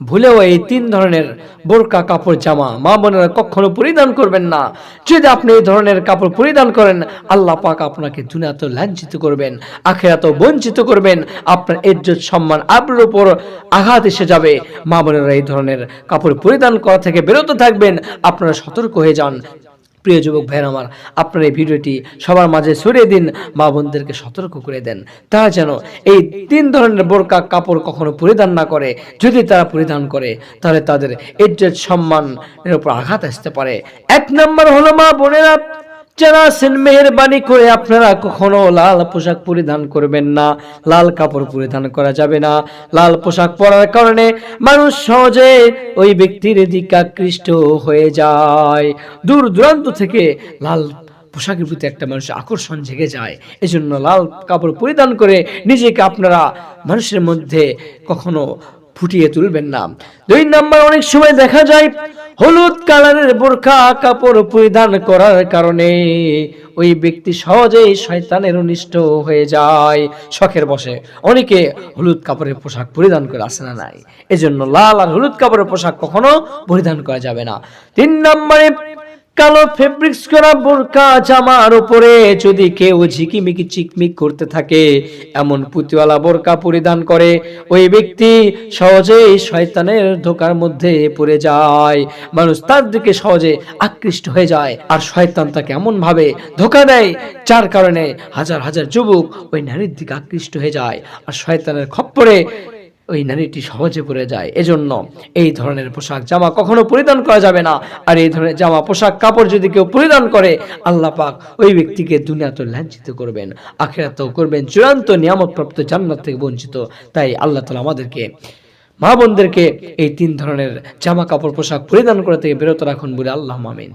ভুলেও এই তিন ধরনের বোরকা কাপড় জামা মা বোনেরা কখনো পরিধান করবেন না। যদি আপনি এই ধরনের কাপড় পরিধান করেন, আল্লাহ পাক আপনাকে দুনিয়াত লাঞ্ছিত করবেন আখেরাত বঞ্চিত করবেন। আপনার ইজ্জত, সম্মান আপনার উপর আঘাত এসে যাবে। মা বোনেরা এই ধরনের কাপড় পরিধান করা থেকে বিরত থাকবেন। আপনারা সতর্ক হয়ে যান। প্রিয় যুবক ভাইয়ের আমার, আপনার এই ভিডিওটি সবার মাঝে ছড়িয়ে দিন, মা বোনদেরকে সতর্ক করে দেন। তারা যেন এই তিন ধরনের বোরকা কাপড় কখনো পরিধান না করে, যদি তারা পরিধান করে, তাহলে তাদের ইজ্জত, সম্মানের উপর আঘাত আসতে পারে। এক নম্বর হলো মা বোনেরা যারা আছেন, মেহরবানি করে আপনারা কখনো লাল পোশাক পরিধান করবেন না, লাল কাপড় পরিধান করা যাবে না। লাল পোশাক পরার কারণে মানুষ সহজে ওই ব্যক্তির দিকে আকৃষ্ট হয়ে যায়। দূর দূরান্ত থেকে লাল পোশাকের প্রতি একটা মানুষের আকর্ষণ জেগে যায়। এজন্য লাল কাপড় পরিধান করে নিজেকে আপনারা মানুষের মধ্যে কখনো ফুটিয়ে তুলবেন না। দুই নাম্বার, অনেক সময় দেখা যায় হলুদ কালারের বোরখা কাপড় পরিধান করার কারণে ওই ব্যক্তি সহজেই শয়তানের অনিষ্ট হয়ে যায়, শখের বসে অনেকে হলুদ কাপড়ের পোশাক পরিধান করে আসে না নাই। এজন্য লাল আর হলুদ কাপড়ের পোশাক কখনো পরিধান করা যাবে না। তিন নম্বরে কালো ফেব্রিক্স করা বোরকা জামার উপরে যদি কেউ ঝিকিমিকি চিকমিক করতে থাকে, এমন পুঁতিওয়ালা বোরকা পরিধান করে, ওই ব্যক্তি সহজেই শয়তানের ধোকার মধ্যে পড়ে যায়। মানুষ তার দিকে সহজে আকৃষ্ট হয়ে যায়, আর শয়তান তাকে এমন ভাবে ধোকা দেয়, যার কারণে হাজার হাজার যুবক ওই নারীর দিকে আকৃষ্ট হয়ে যায়, আর শয়তানের খপ্পরে ওই নারীটি সহজে পড়ে যায়। এজন্য এই ধরনের পোশাক জামা কখনো পরিধান করা যাবে না। আর এই ধরনের জামা, পোশাক, কাপড় যদি কেউ পরিধান করে, আল্লাহ পাক ওই ব্যক্তিকে দুনিয়াতে লাঞ্ছিত করবেন, আখেরাতেও করবেন, চূড়ান্ত নিয়ামতপ্রাপ্ত জান্নাত থেকে বঞ্চিত। তাই আল্লাহ তালা আমাদেরকে মা বোনদেরকে এই তিন ধরনের জামা কাপড় পোশাক পরিধান করা থেকে বিরত রাখুন বলে আল্লাহ মামিন।